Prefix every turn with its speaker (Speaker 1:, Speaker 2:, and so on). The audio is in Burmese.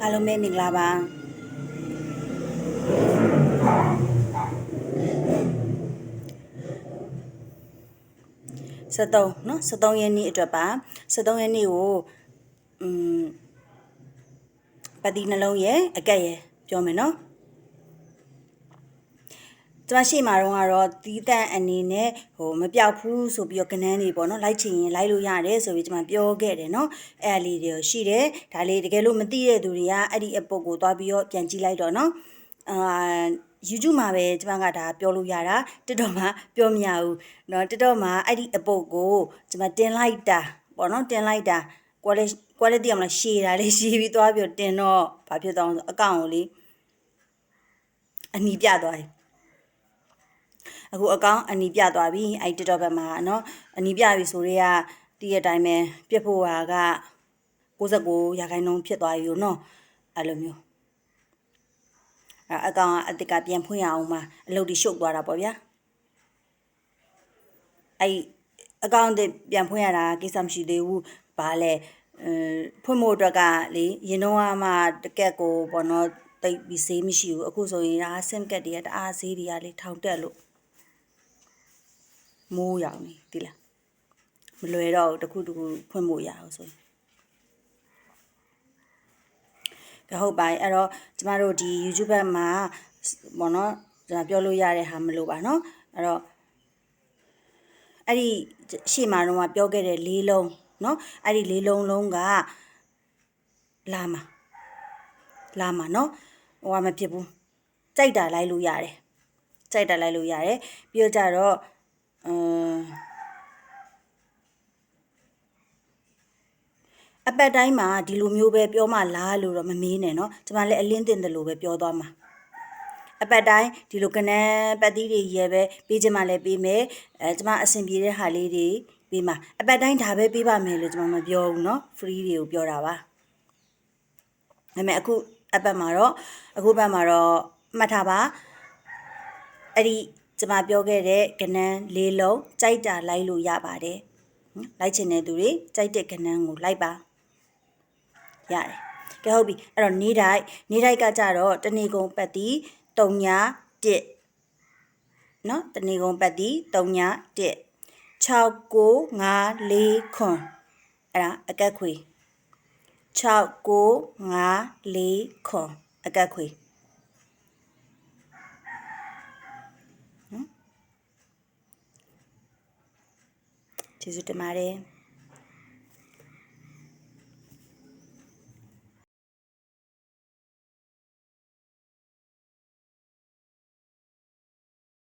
Speaker 1: အားလုံးပဲမင်္ဂလာပါ73เนาะ73ရက်နေ့အတွက်ပါ73ရက်နေ့ကိုอืมပတိနှလုံးရဲ့အကက်ရဲ့ပြောမယ်เนาะ ကျွန်မရှိမှာတော့ကတော့တီးတန့်အနေနဲ့ဟိုမပြောက်ဘူးဆိုပြီးတော့ကနန်းနေပေါ့နော်လိုက်ချင်ရင်လိုက်လို့ရတယ်ဆိုပြီးကျွန်မပြောခဲ့တယ်နော်အဲ့အလေးတွေရှိတယ်ဒါလေးတကယ်လို့မသိတဲ့သူတွေကအဲ့ဒီအပုတ်ကိုသွားပြီးတော့ပြန်ကြည့်လိုက်တော့နော်အာ YouTube မှာပဲကျွန်မကဒါပြောလို့ရတာ TikTok မှာပြောမရဘူးเนาะ TikTok မှာအဲ့ဒီအပုတ်ကိုကျွန်မတင်လိုက်တာပေါ့နော်တင်လိုက်တာ quality quality အမလားရှည်တာလေးရှည်ပြီးသွားပြီးတော့တင်တော့ဘာဖြစ်သွားအောင်ဆိုအကောင့်ကိုလေအနီးပြသွားတယ် အခုအကောင့်အနီးပြသွားပြီအဲ့ TikTok ဘက်မှာเนาะအနီးပြပြီဆိုတော့တည့်ရတိုင်းပဲပြစ်ဖို့ဟာက69ရာခိုင်နှုန်းဖြစ်သွားပြီเนาะအဲ့လိုမျိုးအဲ့အကောင်ကအတကပြန်ဖွင့်ရအောင်မှာအလုပ်တွေရှုပ်သွားတာပေါ့ဗျာအဲ့အကောင်တွေပြန်ဖွင့်ရတာကိစ္စမရှိသေးဘူးဘာလဲအဲဖွင့်ဖို့အတွက်ကလေရင်တော့မှတကက်ကိုပေါ့နော်တိတ်ပြီးဆေးမရှိဘူးအခုဆိုရင်ဒါဆင်ကက်တွေကတအားဆေးတွေကလေထောင်တက်လို့ မိုးရောင်နေဒီလားမလွယ်တော့တခုတခုဖွင့်ဖို့ရအောင်ဆိုရင်ကဟုတ်ပါအဲ့တော့ကျမတို့ဒီ YouTube ဘက်မှာဘောနော်ကျွန်တော်ပြောလို့ရတဲ့ဟာမလို့ပါနော်အဲ့တော့အဲ့ဒီရှေ့မှာတော့ပြောခဲ့တဲ့လေးလုံးနော်အဲ့ဒီလေးလုံးလုံးကလာမှာလာမှာနော်ဟိုကမဖြစ်ဘူးကြိုက်တာလိုက်လို့ရတယ်ကြိုက်တာလိုက်လို့ရတယ်ပြီးတော့ကြတော့ အဲအပတ်တိုင်းမှာဒီလိုမျိုးပဲပြောမှလားလို့တော့မမေးနဲ့နော်ကျွန်မလည်းအလင်းတင်တယ်လို့ပဲပြောသွားမှာအပတ်တိုင်းဒီလိုကနန်းပတ်သီးတွေရေပဲပေးချင်မှလည်းပေးမယ်အဲကျွန်မအဆင်ပြေတဲ့ဟာလေးတွေပေးမှာအပတ်တိုင်းဒါပဲပေးပါမယ်လို့ကျွန်မမပြောဘူးနော် free တွေကိုပြောတာပါဒါပေမဲ့အခုအပတ်မှာတော့အခုပတ်မှာတော့မှတ်ထားပါအဲ့ဒီ ကျမပြောခဲ့တဲ့ကဏန်း၄လုံးကြိုက်တာလိုက်လို့ရပါတယ်လိုက်ချင်တဲ့သူတွေကြိုက်တဲ့ကဏန်းကိုလိုက်ပါရတယ်ကဲဟုတ်ပြီအဲ့တော့နေတိုက်နေတိုက်ကကြတော့တဏီကုံပတ်တိ၃ညာ၁နော်တဏီကုံပတ်တိ3ည1 6 9 5 4ခွန်အဲ့ဒါအကက်ခွေ6 9 5 4ခွန်အကက်ခွေ ചുറ്റുമാരെ